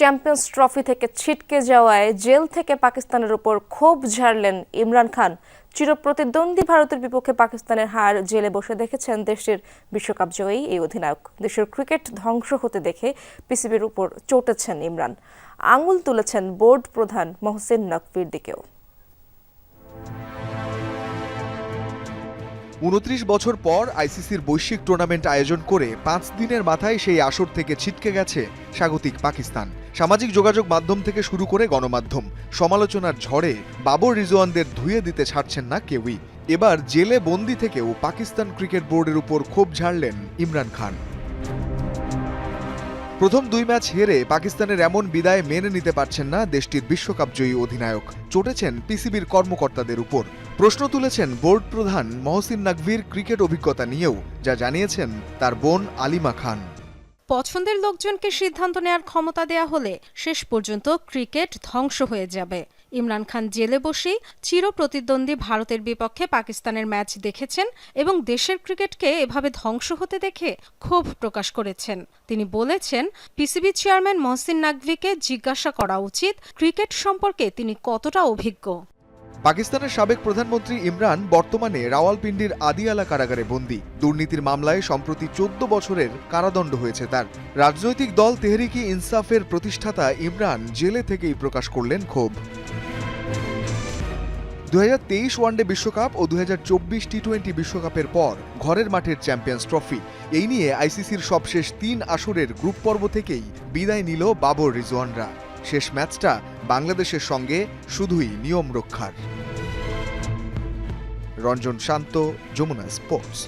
Champions trophy থেকে ছিটকে যাওয়ায় জেল থেকে পাকিস্তানের উপর ক্ষোভ ঝাড়লেন ইমরান খান। চিরপ্রতিদ্বন্দ্বী ভারতের বিপক্ষে পাকিস্তানের হার জেলে বসে দেখেছেন দেশটির বিশ্বকাপ জয়ী এই অধিনায়ক। দেশের ক্রিকেট ধ্বংস হতে দেখে পিসিবির উপর চটেছেন ইমরান। আঙুল তুলেছেন বোর্ড প্রধান মহসিন নকভির দিকেও। উনত্রিশ বছর পর আইসিসির বৈশ্বিক টুর্নামেন্ট আয়োজন করে পাঁচ দিনের মাথায় সেই আসর থেকে ছিটকে গেছে স্বাগতিক পাকিস্তান। সামাজিক যোগাযোগ মাধ্যম থেকে শুরু করে গণমাধ্যম। সমালোচনার ঝড়ে বাবর রিজওয়ানদের ধুয়ে দিতে ছাড়ছেন না কেউই। এবার জেলে বন্দি থেকেও পাকিস্তান ক্রিকেট বোর্ডের উপর ক্ষোভ ঝাড়লেন ইমরান খান। প্রথম দুই ম্যাচ হেরে পাকিস্তানের এমন বিদায় মেনে নিতে পারছেন না দেশটির বিশ্বকাপ জয়ী অধিনায়ক। চটেছেন পিসিবির কর্মকর্তাদের উপর। প্রশ্ন তুলেছেন বোর্ড প্রধান মহসিন নাকভির ক্রিকেট অভিজ্ঞতা নিয়েও, যা জানিয়েছেন তার বোন আলিমা খান। পছন্দের লোকজনকে সিদ্ধান্ত নেয়ার ক্ষমতা দেয়া হলে শেষ পর্যন্ত ক্রিকেট ধ্বংস হয়ে যাবে। ইমরান খান জেলে বসেই চিরপ্রতিদ্বন্দ্বী ভারতের বিপক্ষে পাকিস্তানের ম্যাচ দেখেছেন এবং দেশের ক্রিকেটকে এভাবে ধ্বংস হতে দেখে ক্ষোভ প্রকাশ করেছেন। তিনি বলেছেন, পিসিবি চেয়ারম্যান মহসিন নাকভিকে জিজ্ঞাসা করা উচিত ক্রিকেট সম্পর্কে তিনি কতটা অভিজ্ঞ। পাকিস্তানের সাবেক প্রধানমন্ত্রী ইমরান বর্তমানে রাওয়ালপিন্ডির আদিয়ালা কারাগারে বন্দী। দুর্নীতির মামলায় সম্প্রতি চোদ্দ বছরের কারাদণ্ড হয়েছে তার। রাজনৈতিক দল তেহরিকি ইনসাফের প্রতিষ্ঠাতা ইমরান জেলে থেকেই প্রকাশ করলেন ক্ষোভ। দু হাজার তেইশ ওয়ানডে বিশ্বকাপ ও দু হাজার চব্বিশ টি টোয়েন্টি বিশ্বকাপের পর ঘরের মাঠের চ্যাম্পিয়ন্স ট্রফি। এই নিয়ে আইসিসির সবশেষ তিন আসরের গ্রুপ পর্ব থেকেই বিদায় নিল বাবর রিজওয়ানরা। শেষ ম্যাচটা বাংলাদেশের সঙ্গে শুধুই নিয়ম রক্ষার। রঞ্জন শান্ত যমুনা স্পোর্টস।